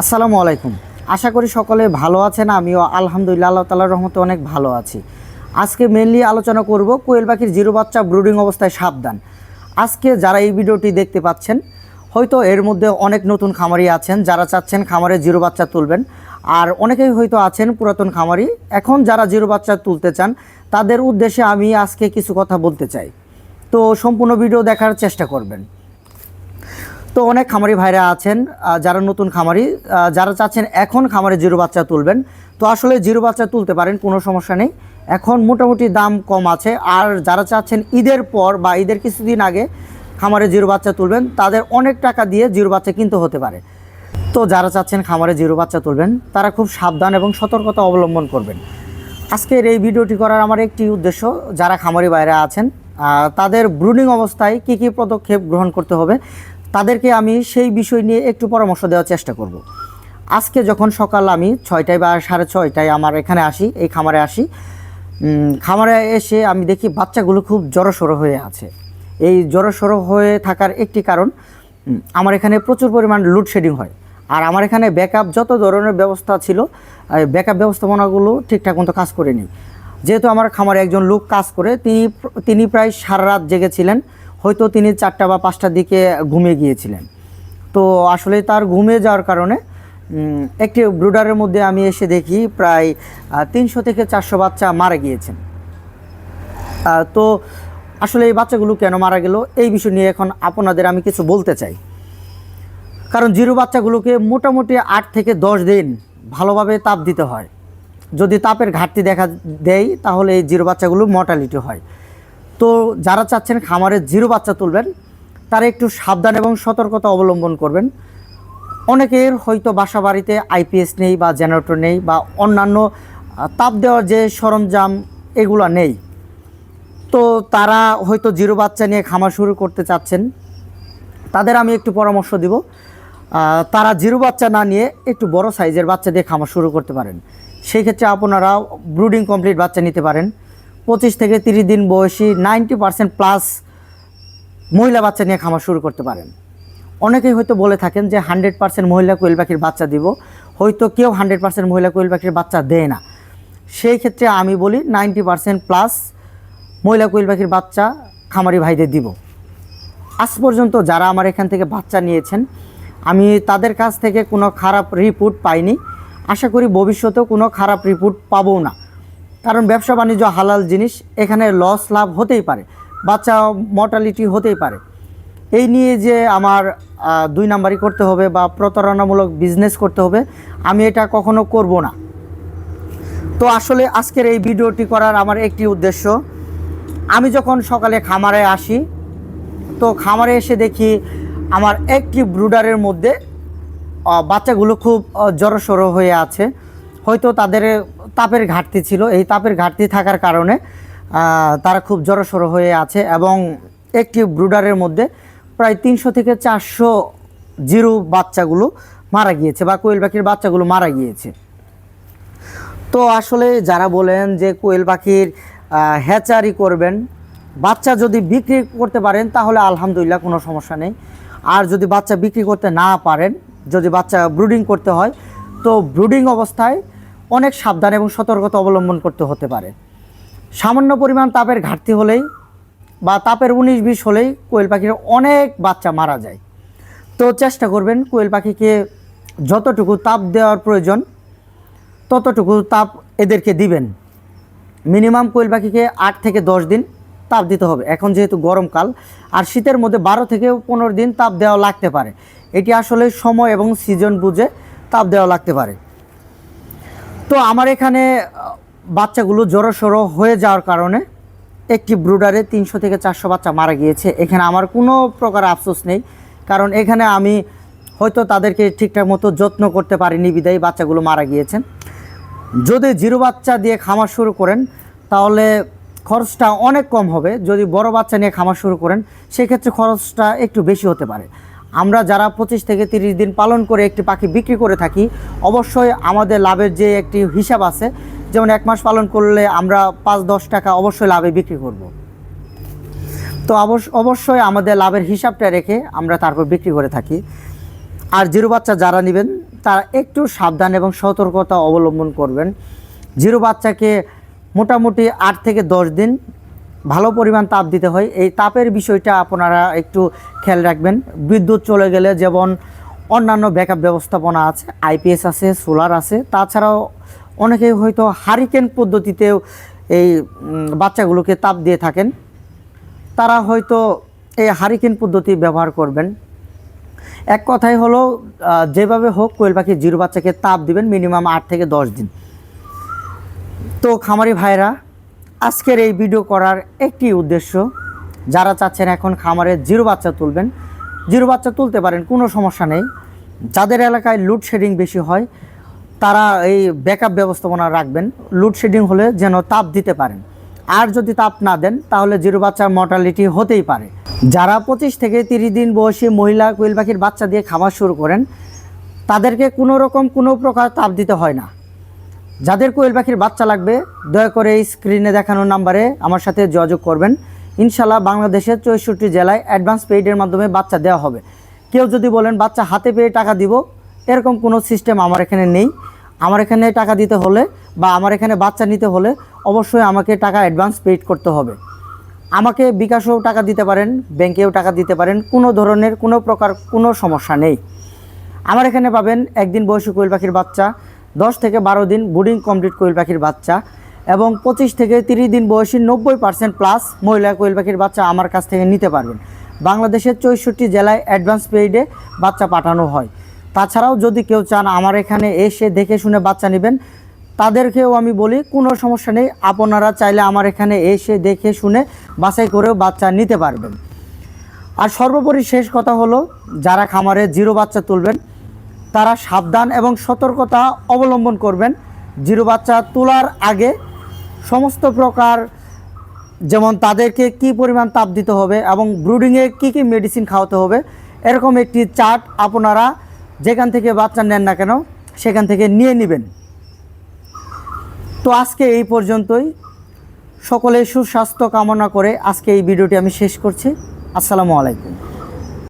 আসসালামু আলাইকুম। আশা করি সকলে ভালো আছেন, আমিও আলহামদুলিল্লাহ, আল্লাহ তালার রহমতে অনেক ভালো আছি। আজকে মেনলি আলোচনা করব কোয়েল পাখির জিরো বাচ্চা ব্রুডিং অবস্থায় সাবধান। আজকে যারা এই ভিডিওটি দেখতে পাচ্ছেন, হয়তো এর মধ্যে অনেক নতুন খামারি আছেন, যারা চাচ্ছেন খামারে জিরো বাচ্চা তুলবেন। আর অনেকেই হয়তো আছেন পুরাতন খামারি। এখন যারা জিরো বাচ্চা তুলতে চান, তাদের উদ্দেশ্যে আমি আজকে কিছু কথা বলতে চাই। তো সম্পূর্ণ ভিডিও দেখার চেষ্টা করবেন। তো অনেক খামারি ভাইরা আছেন যারা নতুন খামারি যারা চাচ্ছেন এখন খামারে জিরো বাচ্চা তুলবেন। তো আসলে জিরো বাচ্চা তুলতে পারেন, কোনো সমস্যা নেই। এখন মোটামুটি দাম কম আছে, আর যারা চাচ্ছেন ঈদের পর বা ঈদের কিছুদিন আগে খামারে জিরো বাচ্চা তুলবেন, তাদের অনেক টাকা দিয়ে জিরো বাচ্চা কিনতে হতে পারে। তো যারা চাচ্ছেন খামারে জিরো বাচ্চা তুলবেন, তারা খুব সাবধান এবং সতর্কতা অবলম্বন করবেন। আজকের এই ভিডিওটি করার আমার একটি উদ্দেশ্য, যারা খামারি বাইরে আছেন তাদের ব্রুডিং অবস্থায় কী কী পদক্ষেপ গ্রহণ করতে হবে তাদেরকে আমি সেই বিষয় নিয়ে একটু পরামর্শ দেওয়ার চেষ্টা করব। আজকে যখন সকাল আমি ছয়টায় বা সাড়ে ছয়টায় আমার এখানে আসি, এই খামারে আসি খামারে এসে আমি দেখি বাচ্চাগুলো খুব জড়সড়ো হয়ে আছে। এই জড়সড়ো হয়ে থাকার একটি কারণ আমার এখানে প্রচুর পরিমাণ লোডশেডিং হয়। আর আমার এখানে ব্যাকআপ যত ধরনের ব্যবস্থা ছিল ব্যাকআপ ব্যবস্থাপনাগুলো ঠিকঠাক মতো কাজ করেনি। যেহেতু আমার খামারে একজন লোক কাজ করে, তিনি তিনি প্রায় সারা রাত জেগেছিলেন। হয়তো তিনি চারটা বা পাঁচটার দিকে ঘুমিয়ে গিয়েছিলেন। তো আসলে তার ঘুমিয়ে যাওয়ার কারণে একটি ব্রুডারের মধ্যে আমি এসে দেখি প্রায় তিনশো থেকে চারশো বাচ্চা মারা গিয়েছেন। তো আসলে এই বাচ্চাগুলো কেন মারা গেল এই বিষয় নিয়ে এখন আপনাদের আমি কিছু বলতে চাই। কারণ জিরো বাচ্চাগুলোকে মোটামুটি আট থেকে দশ দিন ভালোভাবে তাপ দিতে হয়। যদি তাপের ঘাটতি দেখা দেয়, তাহলে এই জিরো বাচ্চাগুলো মর্টালিটি হয়। তো যারা চাচ্ছেন খামারে জিরো বাচ্চা তুলবেন, তারা একটু সাবধান এবং সতর্কতা অবলম্বন করবেন। অনেকের হয়তো বাসা বাড়িতে আইপিএস নেই বা জেনারেটর নেই বা অন্যান্য তাপ দেওয়ার যে সরঞ্জাম এগুলো নেই। তো তারা হয়তো জিরো বাচ্চা নিয়ে খামার শুরু করতে চাচ্ছেন। তাদের আমি একটু পরামর্শ দিব। তারা জিরো বাচ্চা না নিয়ে একটু বড় সাইজের বাচ্চা দিয়ে খামার শুরু করতে পারেন। সেই ক্ষেত্রে আপনারা ব্রুডিং কমপ্লিট বাচ্চা নিতে পারেন। পঁচিশ থেকে তিরিশ দিন বয়সী নাইনটি পার্সেন্ট প্লাস মহিলা বাচ্চা নিয়ে খামার শুরু করতে পারেন। অনেকেই হয়তো বলে থাকেন যে হান্ড্রেড পার্সেন্ট মহিলা কোয়েল পাখির বাচ্চা দিব। হয়তো কেউ হান্ড্রেড পার্সেন্ট মহিলা কোয়েল পাখির বাচ্চা দেয় না। সেই ক্ষেত্রে আমি বলি নাইনটি পার্সেন্ট প্লাস মহিলা কোয়েল পাখির বাচ্চা খামারি ভাইদের দিব। আজ পর্যন্ত যারা আমার এখান থেকে বাচ্চা নিয়েছেন, আমি তাদের কাছ থেকে কোনো খারাপ রিপোর্ট পাইনি। আশা করি ভবিষ্যতেও কোনো খারাপ রিপোর্ট পাবো না। কারণ ব্যবসা বাণিজ্য হালাল জিনিস, এখানে লস লাভ হতেই পারে, বাচ্চা মর্টালিটি হতেই পারে। এই নিয়ে যে আমার দুই নাম্বারই করতে হবে বা প্রতারণামূলক বিজনেস করতে হবে, আমি এটা কখনো করব না। তো আসলে আজকের এই ভিডিওটি করার আমার একটি উদ্দেশ্য, আমি যখন সকালে খামারে আসি, তো খামারে এসে দেখি আমার একটি ব্রুডারের মধ্যে বাচ্চাগুলো খুব জড়সড়ো হয়ে আছে। হয়তো তাদের তাপের ঘাটতি ছিল। এই তাপের ঘাটতি থাকার কারণে তারা খুব জড়সড়ো হয়ে আছে এবং একটি ব্রুডারের মধ্যে প্রায় তিনশো থেকে চারশো জিরো বাচ্চাগুলো মারা গিয়েছে বা কোয়েল পাখির বাচ্চাগুলো মারা গিয়েছে। তো আসলে যারা বলেন যে কোয়েল পাখির হ্যাচারি করবেন, বাচ্চা যদি বিক্রি করতে পারেন তাহলে আলহামদুলিল্লাহ কোনো সমস্যা নেই। আর যদি বাচ্চা বিক্রি করতে না পারেন, যদি বাচ্চা ব্রুডিং করতে হয়, তো ব্রুডিং অবস্থায় অনেক সাবধান এবং সতর্কতা অবলম্বন করতে হতে পারে। সামান্য পরিমাণ তাপের ঘাটতি হলেই বা তাপের উনিশ বিশ হলেই কোয়েল পাখির অনেক বাচ্চা মারা যায়। তো চেষ্টা করবেন কোয়েল পাখিকে যতটুকু তাপ দেওয়ার প্রয়োজন ততটুকু তাপ এদেরকে দিবেন। মিনিমাম কোয়েল পাখিকে আট থেকে দশ দিন তাপ দিতে হবে। এখন যেহেতু গরমকাল আর শীতের মধ্যে বারো থেকে পনেরো দিন তাপ দেওয়া লাগতে পারে। এটি আসলে সময় এবং সিজন বুঝে তাপ দেওয়া লাগতে পারে। তো আমার এখানে বাচ্চাগুলো জড়ো হয়ে যাওয়ার কারণে একটি ব্রুডারে তিনশো থেকে চারশো বাচ্চা মারা গিয়েছে। এখানে আমার কোনো প্রকার আফসোস নেই, কারণ এখানে আমি হয়তো তাদেরকে ঠিকঠাক মতো যত্ন করতে পারিনি, বিদায়ী বাচ্চাগুলো মারা গিয়েছেন। যদি জিরো বাচ্চা দিয়ে খামার শুরু করেন, তাহলে খরচটা অনেক কম হবে। যদি বড় বাচ্চা নিয়ে খামার শুরু করেন, সেক্ষেত্রে খরচটা একটু বেশি হতে পারে। আমরা যারা পঁচিশ থেকে তিরিশ দিন পালন করে একটি পাখি বিক্রি করে থাকি, অবশ্যই আমাদের লাভের যে একটি হিসাব আছে, যেমন এক মাস পালন করলে আমরা পাঁচ দশ টাকা অবশ্যই লাভে বিক্রি করব। তো অবশ্য অবশ্যই আমাদের লাভের হিসাবটা রেখে আমরা তারপর বিক্রি করে থাকি আর জিরো বাচ্চা যারা নেবেন, তারা একটু সাবধান এবং সতর্কতা অবলম্বন করবেন জিরো বাচ্চাকে মোটামুটি আট থেকে দশ দিন ভালো পরিমাণ তাপ দিতে হয়। এই তাপের বিষয়টা আপনারা একটু খেয়াল রাখবেন। বিদ্যুৎ চলে গেলে যেমন অন্যান্য ব্যাকআপ ব্যবস্থাপনা আছে, আইপিএস আছে, সোলার আছে। তাছাড়াও অনেকেই হয়তো হারিকেন পদ্ধতিতেও এই বাচ্চাগুলোকে তাপ দিয়ে থাকেন। তারা হয়তো এই হারিকেন পদ্ধতি ব্যবহার করবেন। এক কথাই হলো যেভাবে হোক কোয়েল পাখি জিরো বাচ্চাকে তাপ দিবেন মিনিমাম আট থেকে দশ দিন। তো খামারি ভাইরা আজকের এই ভিডিও করার একটি উদ্দেশ্য, যারা চাচ্ছেন এখন খামারে জিরো বাচ্চা তুলবেন, জিরো বাচ্চা তুলতে পারেন, কোনো সমস্যা নেই। যাদের এলাকায় লোডশেডিং বেশি হয়, তারা এই ব্যাকআপ ব্যবস্থাপনা রাখবেন। লোডশেডিং হলে যেন তাপ দিতে পারেন। আর যদি তাপ না দেন, তাহলে জিরো বাচ্চার মর্টালিটি হতেই পারে। যারা পঁচিশ থেকে তিরিশ দিন বয়সী মহিলা কোয়েল পাখির বাচ্চা দিয়ে খাবার শুরু করেন, তাদেরকে কোনো রকম কোনো প্রকার তাপ দিতে হয় না। যাদের কোয়েল পাখির বাচ্চা লাগবে, দয়া করে এই স্ক্রিনে দেখানো নাম্বারে আমার সাথে যোগাযোগ করবেন। ইনশাল্লাহ বাংলাদেশের চৌষট্টি জেলায় অ্যাডভান্স পেইডের মাধ্যমে বাচ্চা দেওয়া হবে। কেউ যদি বলেন, বাচ্চা হাতে পেয়ে টাকা দিব, এরকম কোনো সিস্টেম আমার এখানে নেই। আমার এখানে টাকা দিতে হলে বা আমার এখানে বাচ্চা নিতে হলে অবশ্যই আমাকে টাকা অ্যাডভান্স পেইড করতে হবে। আমাকে বিকাশেও টাকা দিতে পারেন, ব্যাংকেও টাকা দিতে পারেন, কোনো ধরনের কোনো প্রকার কোনো সমস্যা নেই। আমার এখানে পাবেন একদিন বয়সী কোয়েল পাখির বাচ্চা দশ থেকে বারো দিন বুডিং কমপ্লিট কোয়েল পাখির বাচ্চা এবং পঁচিশ থেকে তিরিশ দিন বয়সী নব্বই পার্সেন্ট প্লাস মহিলা কোয়েল পাখির বাচ্চা আমার কাছ থেকে নিতে পারবেন। বাংলাদেশের চৌষট্টি জেলায় অ্যাডভান্স পেইডে বাচ্চা পাঠানো হয়। তাছাড়াও যদি কেউ চান আমার এখানে এসে দেখে শুনে বাচ্চা নেবেন, তাদেরকেও আমি বলি, কোনো সমস্যা নেই। আপনারা চাইলে আমার এখানে এসে দেখে শুনে বাছাই করেও বাচ্চা নিতে পারবেন। আর সর্বোপরি শেষ কথা হলো, যারা খামারে জিরো বাচ্চা তুলবেন তারা সাবধান এবং সতর্কতা অবলম্বন করবেন। জিরো বাচ্চা তোলার আগে সমস্ত প্রকার যেমন তাদেরকে কি পরিমাণ তাপ দিতে হবে এবং ব্রুডিংয়ে কি কি মেডিসিন খাওয়াতে হবে, এরকম একটি চার্ট আপনারা যেখান থেকে বাচ্চা নেন না কেন সেখান থেকে নিয়ে নেবেন। তো আজকে এই পর্যন্তই। সকলে সুস্বাস্থ্য কামনা করে আজকে এই ভিডিওটি আমি শেষ করছি। আসসালামু আলাইকুম।